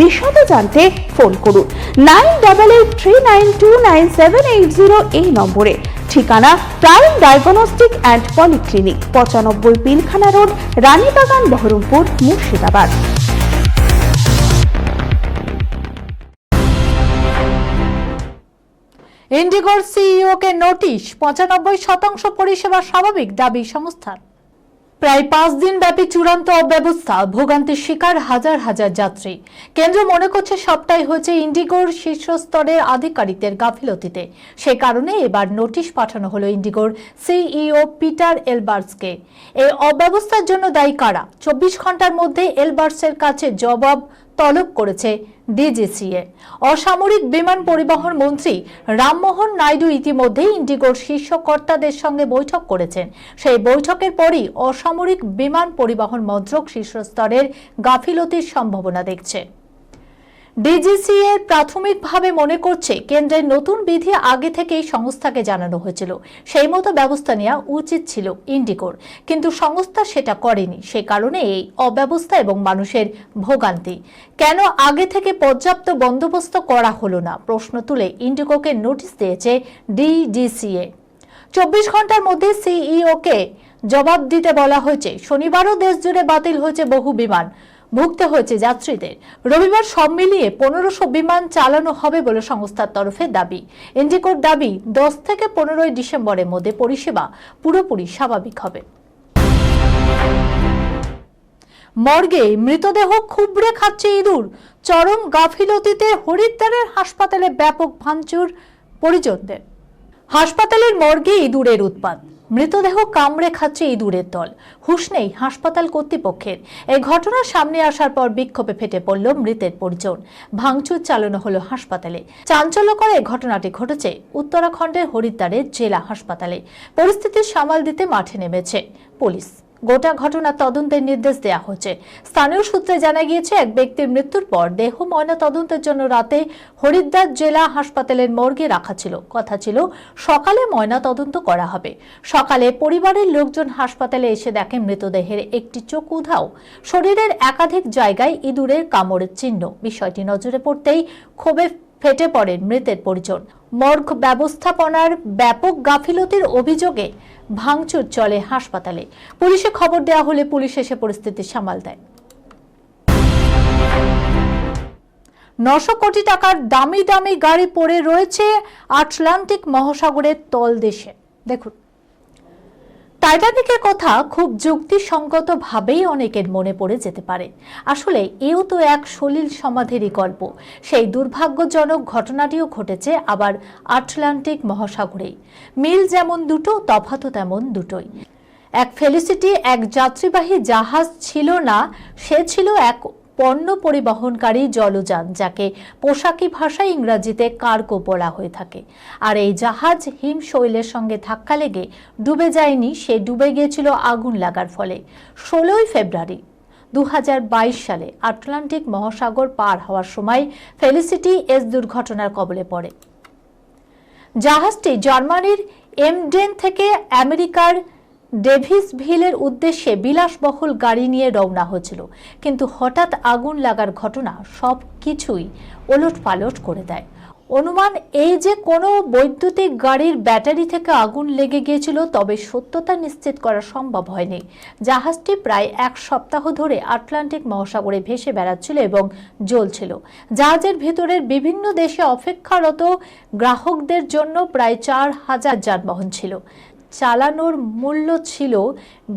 বিশদে জানতে ফোন করুন। Nine double eight three nine two nine seven eight zero এই নম্বরে। ঠিকানা প্রাইম ডায়াগনস্টিক অ্যান্ড পলিক্লিনিক, পঁচানব্বই পিলখানা রোড, রানীবাগান, বহরমপুর, মুর্শিদাবাদ। ইন্ডিগোর সিইওকে নোটিশ, পঁচানব্বই শতাংশ পরিষেবা স্বাভাবিক দাবি সংস্থার। প্রায় পাঁচ দিন ব্যাপী চূড়ান্ত অব্যবস্থা, ভোগান্তির শিকার হাজার হাজার যাত্রী। কেন্দ্র মনে করছে সবটাই হয়েছে ইন্ডিগোর শীর্ষস্তরের আধিকারিকদের গাফিলতিতে। সে কারণে এবার নোটিশ পাঠানো হলো ইন্ডিগোর সিইও পিটার এলবার্সকে এই অব্যবস্থার জন্য দায়ী কারা? চব্বিশ ঘণ্টার মধ্যে এলবার্সের কাছে জবাব তলব করেছে ডিজিসিএ। অসামরিক বিমান পরিবহন মন্ত্রী রামমোহন নাইডু ইতিমধ্যে ইন্ডিগোর শীর্ষ কর্তাদের সঙ্গে বৈঠক করেছেন। সেই বৈঠকের পরই অসামরিক বিমান পরিবহন মন্ত্রক শীর্ষস্তরের গাফিলতির সম্ভাবনা দেখছে। ডিজিসিএ প্রাথমিকভাবে মনে করছে কেন্দ্রের নতুন বিধি আগে থেকেই সংস্থাকে জানানো হয়েছিল। সেই মতো ব্যবস্থা নেওয়া উচিত ছিল ইন্ডিকোর। কিন্তু সংস্থা সেটা করেনি। সে কারণে এই অব্যবস্থা এবং মানুষের ভোগান্তি। কেন আগে থেকে পর্যাপ্ত বন্দোবস্ত করা হলো না? প্রশ্ন তুলে ইন্ডিগোকে নোটিশ দিয়েছে ডিজিসিএ। চব্বিশ ঘণ্টার মধ্যে সিইওকে জবাব দিতে বলা হয়েছে। শনিবারও দেশ জুড়ে বাতিল হয়েছে বহু বিমান। ভুগতে হয়েছে যাত্রীদের। রবিবার সব মিলিয়ে পনেরোশো বিমান চালানো হবে বলে সংস্থার তরফে দাবি। ইন্ডিকোর দাবি, দশ থেকে পনেরোই ডিসেম্বরের মধ্যে পরিষেবা পুরোপুরি স্বাভাবিক হবে। মর্গে মৃতদেহ খুবড়ে খাচ্ছে ইঁদুর। চরম গাফিলতিতে হরিদ্বারের হাসপাতালে ব্যাপক ভাঙচুর পরিজনদের। হাসপাতালের মর্গে ইঁদুরের উৎপাত। মৃতদেহ কামড়ে খাচ্ছে ইঁদুরের দল। হুশ নেই হাসপাতাল কর্তৃপক্ষের। এই ঘটনা সামনে আসার পর বিক্ষোভে ফেটে পড়ল মৃতের পরিজন। ভাঙচুর চালানো হলো হাসপাতালে। চাঞ্চল্যকর এই ঘটনাটি ঘটেছে উত্তরাখণ্ডের হরিদ্বারের জেলা হাসপাতালে। পরিস্থিতি সামাল দিতে মাঠে নেমেছে পুলিশ। গোটা ঘটনা তদন্তের নির্দেশ দেওয়া হয়েছে। স্থানীয় সূত্রে জানা গিয়েছে, এক ব্যক্তির মৃত্যুর পর দেহ ময়না তদন্তের জন্য রাতে হরিদ্বার জেলা হাসপাতালের মর্গে রাখা ছিল। কথা ছিল, সকালে ময়না তদন্ত করা হবে। সকালে পরিবারের লোকজন হাসপাতালে এসে দেখে মৃতদেহের একটি চোখ উধাও। শরীরের একাধিক জায়গায় ইঁদুরের কামড়ের চিহ্ন। বিষয়টি নজরে পড়তেই ক্ষোভে ফেটে পড়েন মৃতের পরিজন। মর্গ ব্যবস্থাপনার ব্যাপক গাফিলতির অভিযোগে ভাঙচুর চলে হাসপাতালে। পুলিশে খবর দেওয়া হলে পুলিশ এসে পরিস্থিতি সামাল দেয়। নশো কোটি টাকার দামি দামি গাড়ি পড়ে রয়েছে আটলান্টিক মহাসাগরের তলদেশে। দেখুন। টাইটানিকের কথা খুব যুক্তিসঙ্গতভাবেই অনেকের মনে পড়ে যেতে পারে। আসলে এও তো এক সলিল সমাধিরই গল্প। সেই দুর্ভাগ্যজনক ঘটনাটিও ঘটেছে আবার আটলান্টিক মহাসাগরেই। মিল যেমন দুটো, তফাতও তেমন দুটোই। এক ফেলিসিটি, এক যাত্রীবাহী জাহাজ ছিল না, সে ছিল এক পণ্য পরিবহনকারী জলযান, যাকে পোশাকি ভাষায় ইংরাজিতে কার্গো বলা হয়ে থাকে। আর এই জাহাজ হিমশৈলের সঙ্গে ধাক্কা লেগে ডুবে যায়নি, সে ডুবে গিয়েছিল আগুন লাগার ফলে। ষোলোই ফেব্রুয়ারি দু হাজার বাইশ সালে আটলান্টিক মহাসাগর পার হওয়ার সময় ফেলিসিটি এস দুর্ঘটনার কবলে পড়ে। জাহাজটি জার্মানির এমডেন থেকে আমেরিকার ডেভিসভিলের উদ্দেশ্যে বিলাসবহুল গাড়ি নিয়ে রওনা হয়েছিল, কিন্তু হঠাৎ আগুন লাগার ঘটনা সব কিছুই ওলট পালট করে দেয়। অনুমান এই যে কোনো বৈদ্যুতিক গাড়ির ব্যাটারি থেকে আগুন লেগে গিয়েছিল, তবে সত্যতা নিশ্চিত করা সম্ভব হয়নি। জাহাজটি প্রায় এক সপ্তাহ ধরে আটলান্টিক মহাসাগরে ভেসে বেড়াচ্ছিল এবং জ্বলছিল। জাহাজের ভেতরের বিভিন্ন দেশে অপেক্ষারত গ্রাহকদের জন্য প্রায় চার হাজার যানবাহন ছিল। চালানোর মূল্য ছিল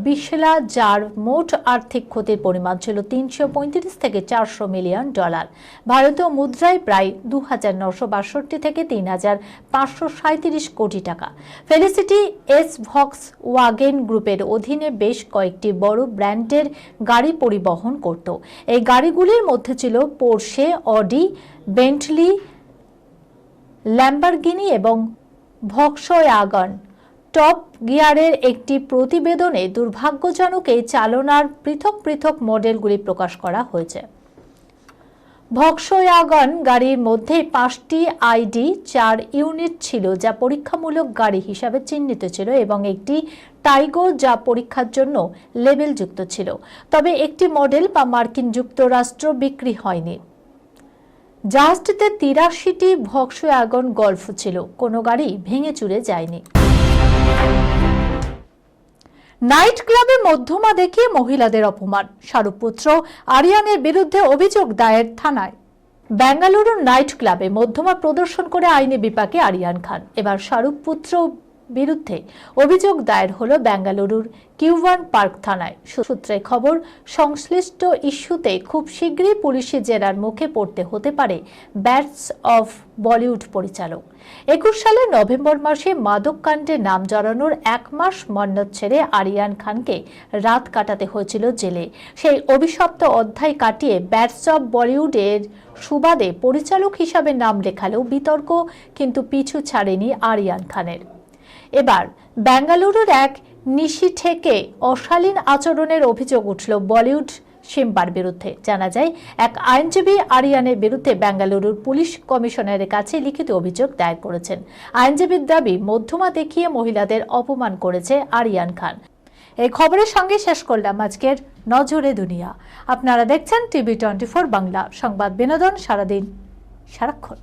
বিশলা যার মোট আর্থিক ক্ষতির পরিমাণ ছিল তিনশো পঁয়ত্রিশ থেকে চারশো মিলিয়ন ডলার। ভারতীয় মুদ্রায় প্রায় দু হাজার নশো বাষট্টি থেকে তিন হাজার পাঁচশো সাঁত্রিশ কোটি টাকা। ফেলিসিটি এস ভক্স ওয়াগেন গ্রুপের অধীনে বেশ কয়েকটি বড় ব্র্যান্ডের গাড়ি পরিবহন করত। এই গাড়িগুলির মধ্যে ছিল পোর্শে অডি বেন্টলি ল্যাম্বারগিনি এবং ভক্সওয়াগন টপ গিয়ারের একটি প্রতিবেদনে দুর্ভাগ্যজনক এই চালনার পৃথক পৃথক মডেলগুলি প্রকাশ করা হয়েছে। ভক্সয়াগন গাড়ির মধ্যে পাঁচটি আইডি চার ইউনিট ছিল, যা পরীক্ষামূলক গাড়ি হিসাবে চিহ্নিত ছিল এবং একটি টাইগো যা পরীক্ষার জন্য লেবেলযুক্ত ছিল। তবে একটি মডেল বা মার্কিন যুক্তরাষ্ট্র বিক্রি হয়নি। জাহাজটিতে তিরাশিটি ভক্সয়াগন গল্ফ ছিল, কোনো গাড়ি ভেঙে চুরে যায়নি। নাইট ক্লাবে মধ্যমা দেখিয়ে মহিলাদের অপমান। শাহরুখ পুত্র আরিয়ানের বিরুদ্ধে অভিযোগ দায়ের থানায়। ব্যাঙ্গালুরুর নাইট ক্লাবে মধ্যমা প্রদর্শন করে আইনি বিপাকে আরিয়ান খান। এবার শাহরুখ পুত্র বিরুদ্ধে অভিযোগ দায়ের হল বেঙ্গালুরুর কিউওয়ান পার্ক থানায়। সূত্রে খবর, সংশ্লিষ্ট ইস্যুতে খুব শীঘ্রই পুলিশি জেরার মুখে পড়তে হতে পারে ব্যাটস অফ বলিউড পরিচালক। একুশ সালের নভেম্বর মাসে মাদক কাণ্ডে নাম জড়ানোর এক মাস মন্নত ছেড়ে আরিয়ান খানকে রাত কাটাতে হয়েছিল জেলে। সেই অভিশপ্ত অধ্যায় কাটিয়ে ব্যাটস অফ বলিউডের সুবাদে পরিচালক হিসাবে নাম লেখালেও বিতর্ক কিন্তু পিছু ছাড়েনি আরিয়ান খানের। এবার বেঙ্গালুরুর এক নিশি থেকে অশালীন আচরণের অভিযোগ উঠল বলিউড সিম্বার বিরুদ্ধে। জানা যায়, এক আইনজীবী আরিয়ানের বিরুদ্ধে বেঙ্গালুরুর পুলিশ কমিশনারের কাছে লিখিত অভিযোগ দায়ের করেছেন। আইনজীবীর দাবি, মধ্যমা দেখিয়ে মহিলাদের অপমান করেছে আরিয়ান খান। এই খবরের সঙ্গে শেষ করলাম আজকের নজরে দুনিয়া। আপনারা দেখছেন টিভি টোয়েন্টি বাংলা। সংবাদ বিনোদন সারাদিন সারাক্ষণ।